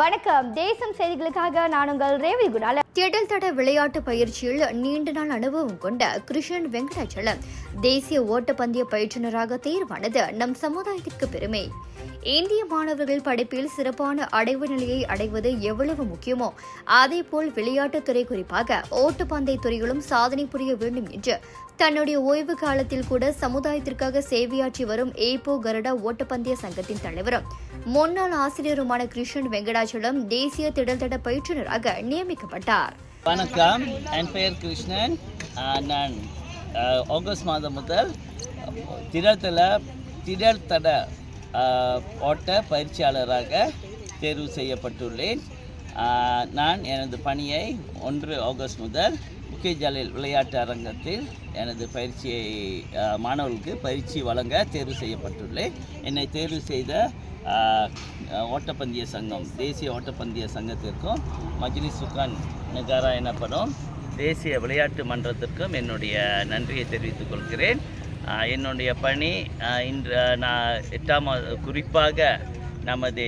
வணக்கம். தேசம் செய்திகளுக்காக நான் உங்கள் ரேவி குணால திடல் தட விளையாட்டு பயிற்சியில் நீண்ட நாள் அனுபவம் கொண்ட கிருஷ்ணன் வெங்கடாச்சலம். தேசிய ஓட்டப்பந்தய பயிற்றுனராக தேர்வானது நம் சமுதாயத்திற்கு பெருமை. இந்திய மாணவர்கள் படிப்பில் சிறப்பான அடைவு நிலையை அடைவது எவ்வளவு முக்கியமோ அதேபோல் விளையாட்டுத்துறை குறிப்பாக ஓட்டப்பந்தய துறையிலும் சாதனை புரிய வேண்டும் என்று தன்னுடைய ஓய்வு காலத்தில் கூட சமுதாயத்திற்காக சேவையாற்றி வரும் ஏபோ கருடா ஓட்டப்பந்தய சங்கத்தின் தலைவரும் முன்னாள் ஆசிரியருமான கிருஷ்ணன் வெங்கடாச்சலம் தேசிய திடல்தட பயிற்றுநராக நியமிக்கப்பட்டார். வணக்கம். என் பெயர் கிருஷ்ணன். நான் ஆகஸ்ட் மாதம் முதல் திடத்தல திடத்தட ஓட்ட பயிற்சியாளராக தேர்வு செய்யப்பட்டுள்ளேன். நான் எனது பணியை ஒன்று ஆகஸ்ட் முதல் முக்கிய ஜாலில் விளையாட்டு அரங்கத்தில் எனது பயிற்சியை மாணவர்களுக்கு பயிற்சி வழங்க தேர்வு செய்யப்பட்டுள்ளேன். என்னை தேர்வு செய்த ஓட்டப்பந்தய சங்கம் தேசிய ஓட்டப்பந்தய சங்கத்திற்கும் மஜ்லி சுகான் நகாரா எனப்படும் தேசிய விளையாட்டு மன்றத்திற்கும் என்னுடைய நன்றியை தெரிவித்துக் கொள்கிறேன். என்னுடைய பணி இன்று நான் எட்டாம் குறிப்பாக நமது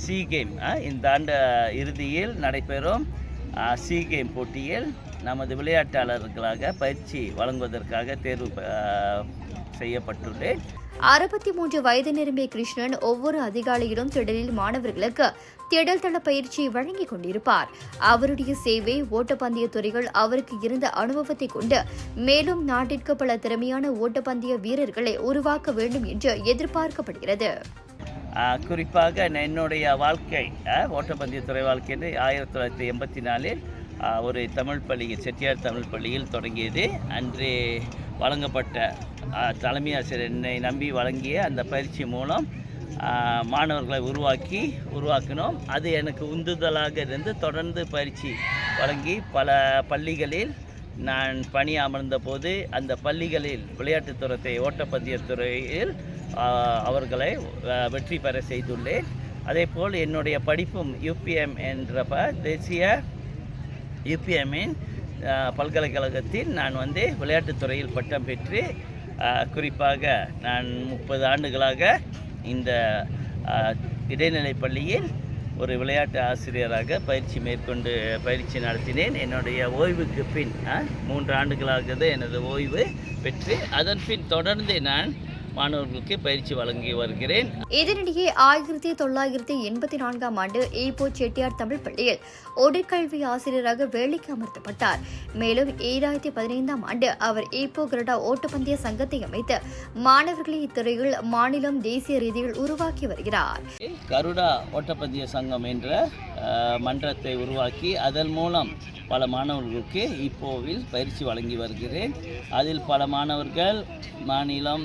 சி கேம் இந்த ஆண்டு இறுதியில் நடைபெறும் சி கேம் போட்டியில் நமது விளையாட்டாளர்களாக பயிற்சி வழங்குவதற்காக தேர்வு செய்யப்பட்டுள்ளேன். அறுபத்தி மூன்று வயது நிரம்பிய கிருஷ்ணன் ஒவ்வொரு அதிகாலையிலும் திடலில் மாணவர்களுக்கு திடல் தள பயிற்சியை வழங்கிக் கொண்டிருப்பார். அவருடைய சேவை ஓட்டப்பந்தய துறைகள் அவருக்கு இருந்த அனுபவத்தை கொண்டு மேலும் நாட்டிற்கு பல திறமையான ஓட்டப்பந்தய வீரர்களை உருவாக்க வேண்டும் என்று எதிர்பார்க்கப்படுகிறது. ஆஹ் குறிப்பாக நான் என்னுடைய வாழ்க்கை ஆஹ் ஓட்டப்பந்தயத்துறை வாழ்க்கை என்று ஆயிரத்தி தொள்ளாயிரத்தி எண்பத்தி நாலில் ஒரு தமிழ் பள்ளியில் செட்டியார் தமிழ் பள்ளியில் தொடங்கியது. அன்று வழங்கப்பட்ட தலைமை ஆசிரியர் என்னை நம்பி வழங்கிய அந்த பயிற்சி மூலம் மாணவர்களை உருவாக்கி உருவாக்கினோம். அது எனக்கு உந்துதலாக இருந்து தொடர்ந்து பயிற்சி வழங்கி பல பள்ளிகளில் நான் பணி அமர்ந்த போது அந்த பள்ளிகளில் விளையாட்டுத்துறை ஓட்டப்பந்தயத்துறையில் அவர்களை வெற்றி பெற செய்துள்ளேன். அதே போல் என்னுடைய படிப்பும் யூபிஎம் என்ற தேசிய யூபிஎம்மின் பல்கலைக்கழகத்தில் நான் வந்து விளையாட்டுத்துறையில் பட்டம் பெற்று குறிப்பாக நான் முப்பது ஆண்டுகளாக இந்த இடைநிலை பள்ளியில் ஒரு விளையாட்டு ஆசிரியராக பயிற்சி மேற்கொண்டு பயிற்சி நடத்தினேன். என்னுடைய ஓய்வுக்கு பின் மூன்று ஆண்டுகளாக எனது ஓய்வு பெற்று அதன் பின் தொடர்ந்து நான் மாணவர்களுக்கு பயிற்சி வழங்கி வருகிறேன். இதனிடையே ஆயிரத்தி தொள்ளாயிரத்தி எண்பத்தி நான்காம் ஆண்டு ஈப்போ செட்டியார் தமிழ் பள்ளியில் உடற்கல்வி ஆசிரியராக வேலைக்கு அமர்த்தப்பட்டார். மேலும் ஈராயிரத்தி பதினைந்தாம் ஆண்டு அவர் ஈப்போ கிரடா ஓட்டப்பந்தய சங்கத்தை அமைத்து மாணவர்களை இத்துறையில் மாநிலம் தேசிய ரீதியில் உருவாக்கி வருகிறார். கருடா ஓட்டப்பந்தய சங்கம் என்ற மன்றத்தை உருவாக்கி அதன் மூலம் பல மாணவர்களுக்கு இப்போவில் பயிற்சி வழங்கி வருகிறேன். அதில் பல மாணவர்கள் மாநிலம்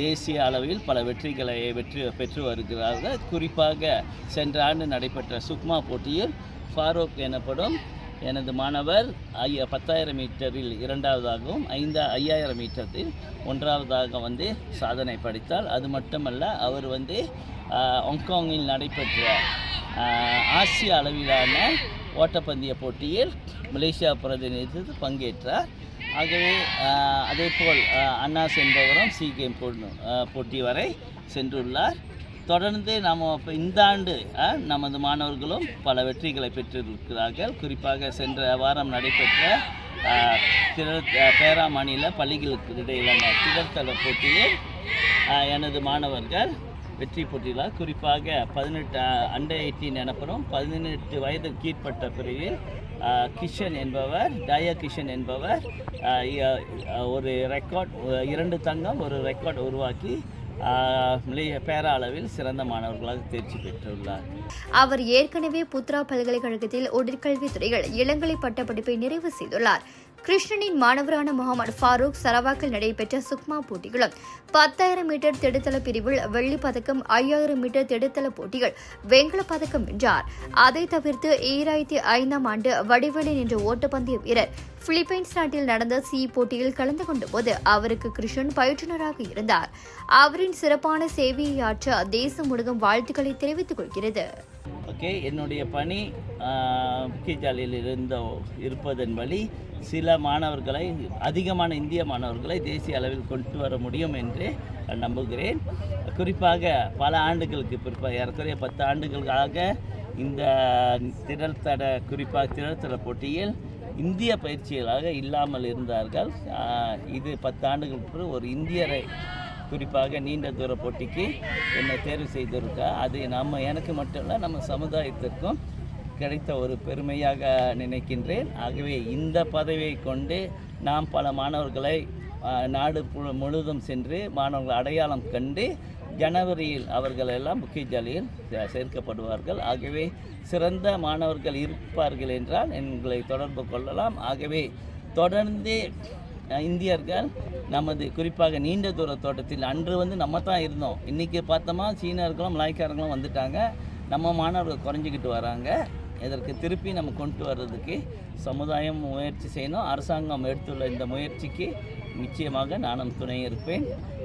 தேசிய அளவில் பல வெற்றிகளை வெற்றி பெற்று வருகிறார்கள். குறிப்பாக சென்ற ஆண்டு நடைபெற்ற சுக்மா போட்டியில் ஃபாரூக் எனப்படும் எனது மாணவர் ஐய பத்தாயிரம் மீட்டரில் இரண்டாவதாகவும் ஐந்து ஐயாயிரம் மீட்டரில் ஒன்றாவதாக வந்து சாதனை படைத்தார். அது மட்டுமல்ல அவர் வந்து ஹாங்காங்கில் நடைபெற்ற ஆசிய அளவிலான ஓட்டப்பந்தய போட்டியில் மலேசியா பிரதிநிதித்து பங்கேற்றார். ஆகவே அதே அதேபோல் ஆஹ், அன்னாஸ் என்பவரும் சி கேம் போட்டி வரை சென்றுள்ளார். தொடர்ந்து நாம் இப்போ இந்த ஆண்டு நமது மாணவர்களும் பல வெற்றிகளை பெற்றிருக்கிறார்கள். குறிப்பாக சென்ற வாரம் நடைபெற்ற திரு திரள் பேரா மாநில பள்ளிகளுக்கு இடையிலான திடத்தள போட்டியில் எனது மாணவர்கள் வெற்றி பெற்றுள்ளார் குறிப்பாக பதினெட்டு அண்டர் எயிட்டீன் எனப்படும் பதினெட்டு வயது கீழ்பட்ட பிரிவில் கிஷன் என்பவர் டயா கிஷன் என்பவர் ஒரு ரெக்கார்ட் இரண்டு தங்கம் ஒரு ரெக்கார்ட் உருவாக்கி பேர அளவில் சிறந்த மாணவர்களாக தேர்ச்சி பெற்றுள்ளார். அவர் ஏற்கனவே புத்ரா பல்கலைக்கழகத்தில் உடற்கல்வி துறையில் இளங்கலை பட்டப்படிப்பை நிறைவு செய்துள்ளார். கிருஷ்ணனின் மாணவரான முகமது ஃபாரூக் சரவாக்கில் நடைபெற்ற சுக்மா போட்டிகளும் பத்தாயிரம் மீட்டர் திடுத்தள பிரிவில் வெள்ளிப் பதக்கம் ஐயாயிரம் மீட்டர் திடுத்தள போட்டிகள் வெண்கலப் பதக்கம் வென்றார். அதை தவிர்த்து ஈராயிரத்தி ஐந்தாம் ஆண்டு வடிவேலன் என்ற ஓட்டப்பந்தய வீரர் பிலிப்பைன்ஸ் நாட்டில் நடந்த சி போட்டியில் கலந்து கொண்டபோது அவருக்கு கிருஷ்ணன் பயிற்றுனராக இருந்தார். அவரின் சிறப்பான சேவையை ஆற்ற தேசம் முழுதும் வாழ்த்துக்களை தெரிவித்துக் கொள்கிறது. ஓகே என்னுடைய பணி முக்கியஜாலியில் இருந்த இருப்பதன் வழி சில மாணவர்களை அதிகமான இந்திய மாணவர்களை தேசிய அளவில் கொண்டு வர முடியும் என்று நம்புகிறேன். குறிப்பாக பல ஆண்டுகளுக்கு பிற்ப ஏறக்குறைய பத்து ஆண்டுகளாக இந்த திரள்தட குறிப்பாக திரள்தட போட்டியில் இந்திய பயிற்சிகளாக இல்லாமல் இருந்தார்கள். இது பத்தாண்டுகளுக்கு ஒரு இந்தியரை குறிப்பாக நீண்ட தூர போட்டிக்கு என்னை தேர்வு செய்திருக்கா. அது நம்ம எனக்கு மட்டும் இல்லை நம்ம சமுதாயத்திற்கும் கிடைத்த ஒரு பெருமையாக நினைக்கின்றேன். ஆகவே இந்த பதவியை கொண்டு நாம் பல மாணவர்களை நாடு முழுவதும் சென்று மாணவர்கள் அடையாளம் கண்டு ஜனவரியில் அவர்கள் எல்லாம் முக்கிய ஜாலியில் சே- சேர்க்கப்படுவார்கள். ஆகவே சிறந்த மாணவர்கள் இருப்பார்கள் என்றால் எங்களை தொடர்பு கொள்ளலாம். ஆகவே தொடர்ந்து இந்தியர்கள் நமது குறிப்பாக நீண்ட தூர தோட்டத்தில் அன்று வந்து நம்ம தான் இருந்தோம். இன்றைக்கி பார்த்தோமா சீனர்களும் மலாய்க்காரர்களும் வந்துட்டாங்க. நம்ம மாணவர்கள் குறைஞ்சிக்கிட்டு வராங்க. இதற்கு திருப்பி நம்ம கொண்டு வர்றதுக்கு சமுதாயம் முயற்சி செய்யணும். அரசாங்கம் எடுத்துள்ள இந்த முயற்சிக்கு நிச்சயமாக நானும் துணை இருப்பேன்.